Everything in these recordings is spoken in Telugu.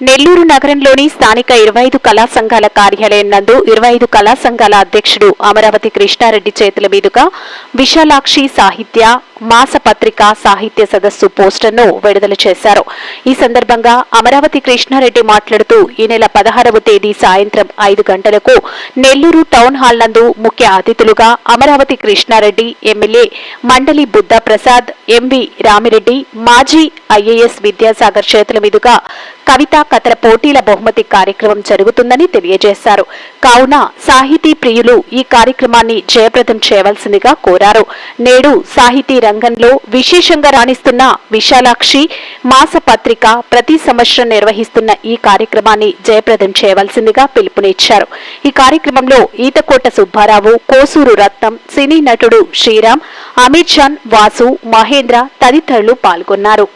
నెల్లూరు నగరంలోని స్థానిక ఇరవై ఐదు కళా సంఘాల కార్యాలయం నందు ఇరవై ఐదు కళా సంఘాల అధ్యక్షుడు అమరావతి కృష్ణారెడ్డి చేతుల మీదుగా విశాలాక్షి సాహిత్య మాసపత్రిక సాహిత్య సదస్సు పోస్టర్ను విడుదల చేశారు. ఈ సందర్భంగా అమరావతి కృష్ణారెడ్డి మాట్లాడుతూ ఈ నెల పదహారవ తేదీ సాయంత్రం ఐదు గంటలకు నెల్లూరు టౌన్ హాల్ నందు ముఖ్య అతిథులుగా అమరావతి కృష్ణారెడ్డి ఎమ్మెల్యే మండలి బుద్ధ ప్రసాద్ ఎంవి రామిరెడ్డి మాజీ ఐఏఎస్ విద్యాసాగర్ చేతుల మీదుగా కవితా కథల పోటీల బహుమతి కార్యక్రమం జరుగుతుందని తెలియజేశారు. కావున సాహితీ ప్రియులు ఈ కార్యక్రమాన్ని జయప్రదం చేయవలసిందిగా కోరారు. నేడు సాహితీ రంగంలో విశేషంగా రాణిస్తున్న విశాలాక్షి మాసపత్రిక ప్రతి సంవత్సరం నిర్వహిస్తున్న ఈ కార్యక్రమాన్ని జయప్రదం చేయవలసిందిగా పిలుపునిచ్చారు. ఈ కార్యక్రమంలో ఈతకోట సుబ్బారావు కోసూరు రత్నం సినీ నటుడు శ్రీరామ్ అమీర్ జాన్ వాసు మహేంద్ర తదితరులు పాల్గొన్నారు.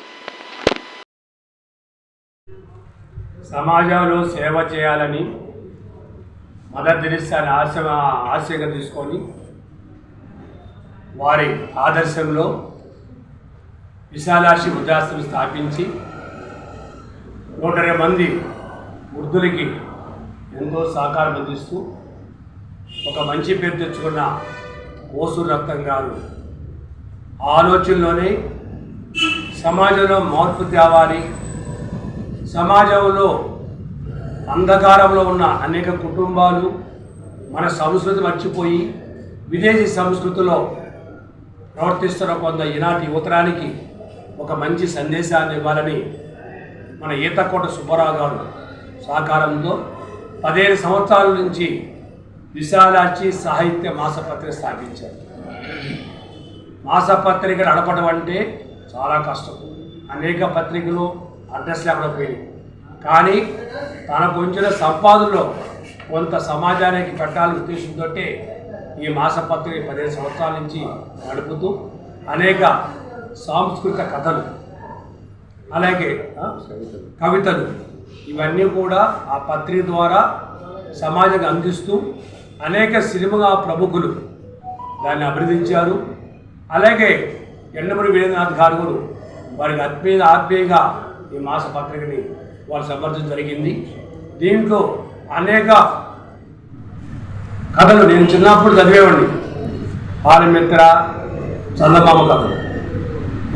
సమాజంలో సేవ చేయాలని మదర్ తెరిసాని ఆశ ఆశగా తీసుకొని వారి ఆదర్శంలో విశాలాక్షి వృద్ధాశ్రమం స్థాపించి నూట ఇరవై మంది వృద్ధులకి ఎంతో సహకారం అందిస్తూ ఒక మంచి పేరు తెచ్చుకున్న ఓసు రత్నం గారు ఆలోచనలోనే సమాజంలో మార్పు తేవాలి సమాజంలో అంధకారంలో ఉన్న అనేక కుటుంబాలు మన సంస్కృతి మర్చిపోయి విదేశీ సంస్కృతిలో ప్రవర్తిస్తున్న కొంత ఈనాటి యువతరానికి ఒక మంచి సందేశాన్ని ఇవ్వాలని మన ఈతకోట సుబ్బారావు గారు సహకారంతో పదిహేను సంవత్సరాల నుంచి విశాలాచి సాహిత్య మాసపత్రిక స్థాపించారు. మాసపత్రిక నడపడం అంటే చాలా కష్టం. అనేక పత్రికలు అడ్రస్ లేకుండా పోయినాయి కానీ తన కొంచెం సంపాదనలో కొంత సమాజానికి పెట్టాలని ఉద్దేశంతో ఈ మాసపత్రిక పదిహేను సంవత్సరాల నుంచి నడుపుతూ అనేక సాంస్కృతిక కథలు అలాగే కవితలు ఇవన్నీ కూడా ఆ పత్రిక ద్వారా సమాజానికి అందిస్తూ అనేక సినిమా ప్రముఖులు దాన్ని అభివృద్ధించారు అలాగే ఎండమూరి వీరేంద్రనాథ్ గారు కూడా వారికి ఆత్మీయ ఆత్మీయంగా ఈ మాస పత్రికని వారు సమర్థించడం జరిగింది. దీంట్లో అనేక కథలు నేను చిన్నప్పుడు చదివేవాడిని. పాలమిత్ర చందమామ కథలు.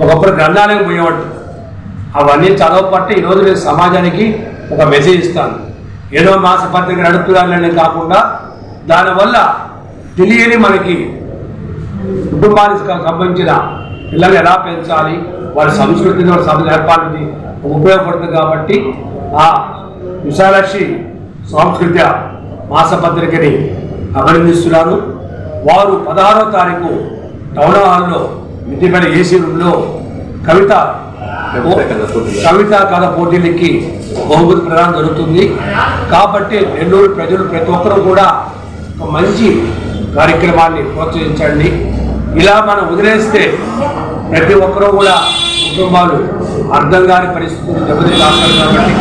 ఒకప్పుడు గ్రంథాలయం పోయేవాడు అవన్నీ చదవపట్టి ఈరోజు నేను సమాజానికి ఒక మెసేజ్ ఇస్తాను. ఏదో మాస పత్రిక నడుపుతున్నానని కాకుండా దానివల్ల తెలియని మనకి కుటుంబానికి సంబంధించిన పిల్లలు ఎలా పెంచాలి వారి సంస్కృతిని వారి సభ నేర్పాలని ఉపయోగపడుతుంది కాబట్టి ఆ విశాలాక్షి సాంస్కృతిక మాసపత్రికని అభినందిస్తున్నాను వారు పదహారో తారీఖు టౌన్ హాల్లో మిద్దిపేట ఏసీ రూమ్లో కవిత కవిత కథ పోటీలకి బహుమతి ప్రదానం జరుగుతుంది. కాబట్టి నెల్లూరు ప్రజలు ప్రతి ఒక్కరూ కూడా ఒక మంచి కార్యక్రమాన్ని ప్రోత్సహించండి. ఇలా మనం వదిలేస్తే ప్రతి ఒక్కరూ కూడా కుటుంబాలు అర్థం కాని పరిస్థితులు దెబ్బతింటారు కాబట్టి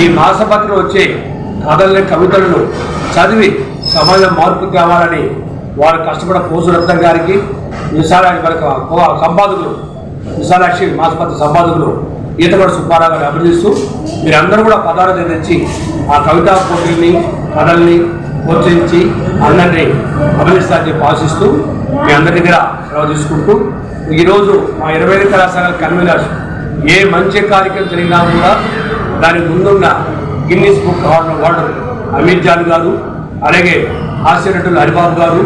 ఈ మాసపత్రిలో వచ్చే కథల్ని కవితలను చదివి సమాజం మార్పు తేవాలని వారు కష్టపడ పోసురత్నం గారికి విశాలాక్షి మనకు సంపాదకులు విశాలాక్షి మాసపత్రి సంపాదకులు ఈతగడ సుబ్బారావు గారిని అభినందిస్తూ మీరందరూ కూడా పదాలు తెచ్చి ఆ కవితా పోటీల్ని కథల్ని ప్రోత్సహించి అందరినీ అభినందిస్తారని చెప్పి ఆశిస్తూ మీ అందరి దగ్గర సెలవు తీసుకుంటూ ఈరోజు మా ఇరవై ఐదు కళాశాలల కన్వీనర్స్ ఏ మంచి కార్యక్రమం జరిగినా కూడా దానికి ముందున్న Guinness book award Ameer Jan గారు అలాగే హాస్యనటులు హరిబాబు గారు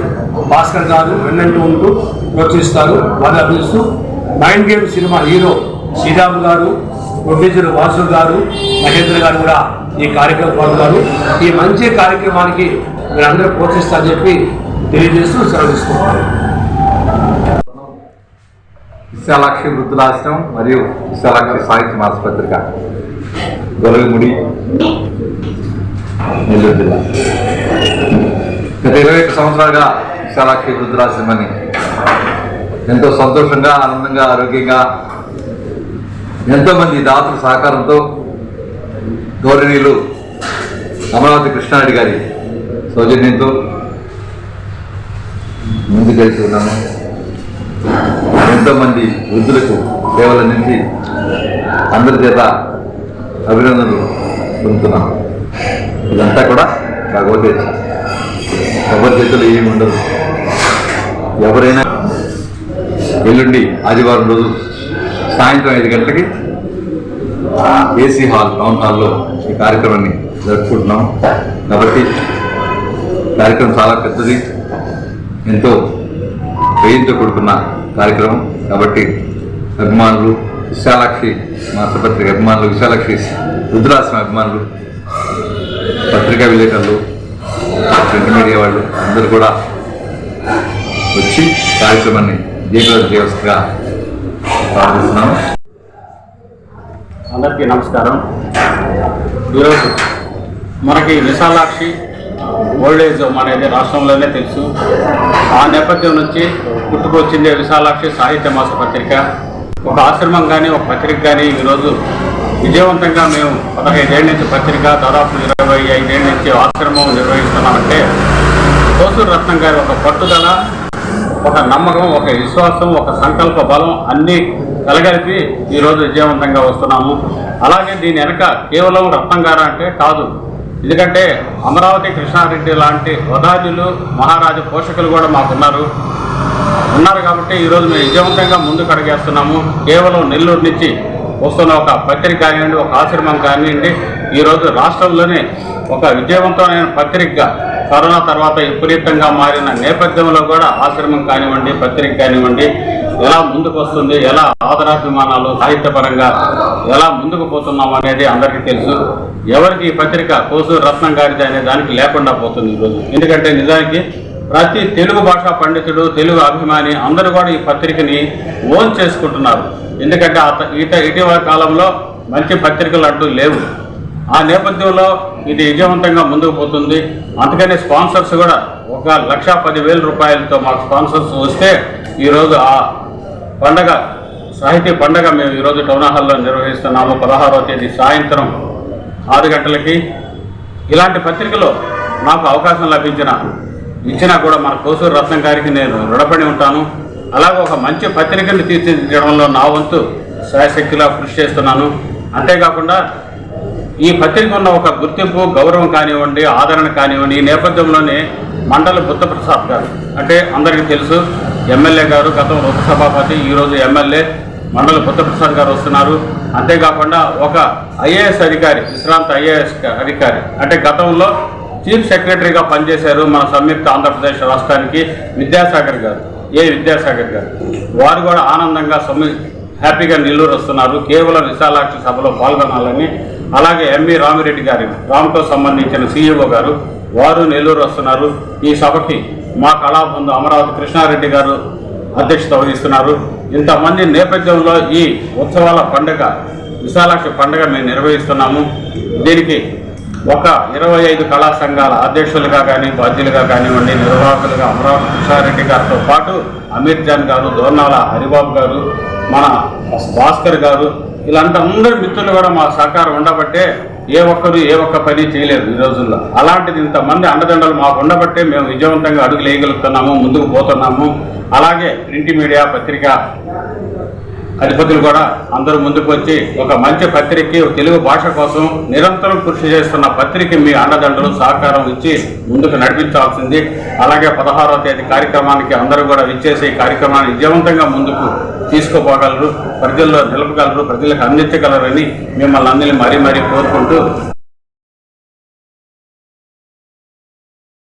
భాస్కర్ గారు వెన్నంటూ ఉంటూ ప్రోత్సహిస్తారు. వారిని అభినందిస్తూ mind game cinema hero Sriram గారు ప్రొడ్యూసర్ వాసు గారు మహేంద్ర గారు కూడా ఈ కార్యక్రమం పాల్గొన్నారు. ఈ మంచి కార్యక్రమానికి మీరందరూ ప్రోత్సహిస్తారని చెప్పి తెలియజేస్తూ సెలవు తీసుకుంటున్నారు విశాలాక్షి వృద్ధులాశ్రమం మరియు విశాలాక్షి సాహిత్య మాసపత్రిక గొలగముడి నెల్లూరు జిల్లా. గత ఇరవై ఒక్క సంవత్సరాలుగా విశాలాక్షి వృద్ధులాశ్రమాన్ని ఎంతో సంతోషంగా ఆనందంగా ఆరోగ్యంగా ఎంతోమంది దాతల సహకారంతో గౌరవనీయులు అమరావతి కృష్ణారెడ్డి గారి సౌజన్యంతో ముందుకెళ్తున్నాము ఎంతోమంది వృద్ధులకు సేవలు అందించి అందరి చేత అభినందనలు పొందుతున్నాం. ఇదంతా కూడా భగవద్గీత. భగవద్గీతలో ఏమి ఉండదు. ఎవరైనా ఎల్లుండి ఆదివారం రోజు సాయంత్రం ఐదు గంటలకి ఏసీ హాల్ టౌన్ హాల్లో ఈ కార్యక్రమాన్ని జరుపుకుంటున్నాం. కాబట్టి కార్యక్రమం చాలా పెద్దది. ఎంతో వ్యయంతో కూడుకున్న కార్యక్రమం. కాబట్టి అభిమానులు విశాలాక్షి మాసపత్రిక అభిమానులు విశాలాక్షి రుద్రాశ్రమ అభిమానులు పత్రికా విలేకరులు ప్రింట్ మీడియా వాళ్ళు అందరూ కూడా వచ్చి కార్యక్రమాన్ని జయప్రదం దేవస్థగా ప్రార్థిస్తున్నాము అందరికీ నమస్కారం. ఈరోజు మనకి విశాలాక్షి ఓల్డేజ్ హోమ్ అనేది రాష్ట్రంలోనే తెలుసు. ఆ నేపథ్యం నుంచి పుట్టుకొచ్చింది విశాలాక్షి సాహిత్య మాస పత్రిక. ఒక ఆశ్రమం కానీ ఒక పత్రిక కానీ ఈరోజు విజయవంతంగా మేము పదహైదేళ్ళ నుంచి పత్రిక దాదాపు ఇరవై ఐదేళ్ళ నుంచి ఆశ్రమం నిర్వహిస్తున్నామంటే కోసూరు రత్నం గారి ఒక పట్టుదల ఒక నమ్మకం ఒక విశ్వాసం ఒక సంకల్ప బలం అన్నీ కలగలిపి ఈరోజు విజయవంతంగా వస్తున్నాము. అలాగే దీని వెనక కేవలం రత్నం గారా అంటే కాదు. ఎందుకంటే అమరావతి కృష్ణారెడ్డి లాంటి వదాజులు మహారాజు పోషకులు కూడా మాకున్నారు. ఉన్నారు కాబట్టి ఈరోజు మేము విజయవంతంగా ముందుకు అడిగేస్తున్నాము. కేవలం నెల్లూరు నుంచి వస్తున్న ఒక పత్రిక కానివ్వండి ఒక ఆశ్రమం కానివ్వండి ఈరోజు రాష్ట్రంలోనే ఒక విజయవంతమైన పత్రికగా కరోనా తర్వాత విపరీతంగా మారిన నేపథ్యంలో కూడా ఆశ్రమం కానివ్వండి పత్రిక కానివ్వండి ఎలా ముందుకు వస్తుంది ఎలా సాధనాభిమానాలు సాహిత్యపరంగా ఎలా ముందుకు పోతున్నాం అనేది అందరికీ తెలుసు. ఎవరికి ఈ పత్రిక కోసూరు రత్నం గారిది అనే దానికి లేకుండా పోతుంది ఈరోజు ఎందుకంటే నిజానికి ప్రతి తెలుగు భాషా పండితుడు తెలుగు అభిమాని అందరూ కూడా ఈ పత్రికని ఓన్ చేసుకుంటున్నారు. ఎందుకంటే అత ఈత ఇటీవల కాలంలో మంచి పత్రికలు అంటూ లేవు. ఆ నేపథ్యంలో ఇది విజయవంతంగా ముందుకు పోతుంది. అందుకని స్పాన్సర్స్ కూడా ఒక లక్ష పదివేల రూపాయలతో మాకు స్పాన్సర్స్ వస్తే ఈరోజు ఆ పండగ సాహితీ పండగ మేము ఈరోజు టౌన్ హాల్లో నిర్వహిస్తున్నాము. పదహారవ తేదీ సాయంత్రం ఆరు గంటలకి. ఇలాంటి పత్రికలో నాకు అవకాశం లభించిన ఇచ్చినా కూడా మన కోసూరు రత్నం గారికి నేను రుణపడి ఉంటాను. అలాగే ఒక మంచి పత్రికను తీర్చిదిద్దడంలో నా వంతు శాయశక్తిలా కృషి చేస్తున్నాను. అంతేకాకుండా ఈ పత్రిక ఉన్న ఒక గుర్తింపు గౌరవం కానివ్వండి ఆదరణ కానివ్వండి ఈ నేపథ్యంలోనే మండలి బుద్ధప్రసాద్ గారు అంటే అందరికీ తెలుసు ఎమ్మెల్యే గారు గతంలో ఉపసభాపతి ఈరోజు ఎమ్మెల్యే మండల బుద్ధప్రసాద్ గారు వస్తున్నారు. అంతేకాకుండా ఒక ఐఏఎస్ అధికారి విశ్రాంత ఐఏఎస్ అధికారి. అంటే గతంలో చీఫ్ సెక్రటరీగా పనిచేశారు మన సంయుక్త ఆంధ్రప్రదేశ్ రాష్ట్రానికి విద్యాసాగర్ గారు ఏ విద్యాసాగర్ గారు. వారు కూడా ఆనందంగా సమ్మి హ్యాపీగా నెల్లూరు వస్తున్నారు. కేవలం విశాలాక్షి సభలో పాల్గొనాలని. అలాగే ఎంవి రామిరెడ్డి గారి రామ్తో సంబంధించిన సీఈఓ గారు వారు నెల్లూరు వస్తున్నారు. ఈ సభకి మా కళాబృందం అమరావతి కృష్ణారెడ్డి గారు అధ్యక్షత వహిస్తున్నారు. ఇంతమంది నేపథ్యంలో ఈ ఉత్సవాల పండుగ విశాలాక్షి పండుగ మేము నిర్వహిస్తున్నాము. దీనికి ఒక ఇరవై ఐదు కళా సంఘాల అధ్యక్షులుగా కానీ బాధ్యులుగా కానివ్వండి నిర్వాహకులుగా అమరావతి కృష్ణారెడ్డి గారితో పాటు అమీర్ జాన్ గారు దోర్నాల హరిబాబు గారు మన భాస్కర్ గారు ఇలాంటి అందరి మిత్రులు కూడా మా సహకారం ఉండబట్టే ఏ ఒక్కరు ఏ ఒక్క పని చేయలేదు ఈ రోజుల్లో. అలాంటిది ఇంతమంది అండదండలు మాకు ఉండబట్టే మేము విజయవంతంగా అడుగులు వేయగలుగుతున్నాము ముందుకు పోతున్నాము. అలాగే ప్రింట్ మీడియా పత్రిక అధిపతులు కూడా అందరూ ముందుకు వచ్చి ఒక మంచి పత్రిక తెలుగు భాష కోసం నిరంతరం కృషి చేస్తున్న పత్రిక మీ అండదండలు సహకారం ఇచ్చి ముందుకు నడిపించాల్సింది. అలాగే పదహారవ తేదీ కార్యక్రమానికి అందరూ కూడా విచ్చేసి కార్యక్రమాన్ని విజయవంతంగా ముందుకు తీసుకుపోగలరు. ప్రజల్లో నిలపగలరు. ప్రజలకు అందించగలరని మిమ్మల్ని అందరినీ మరీ మరీ కోరుకుంటూ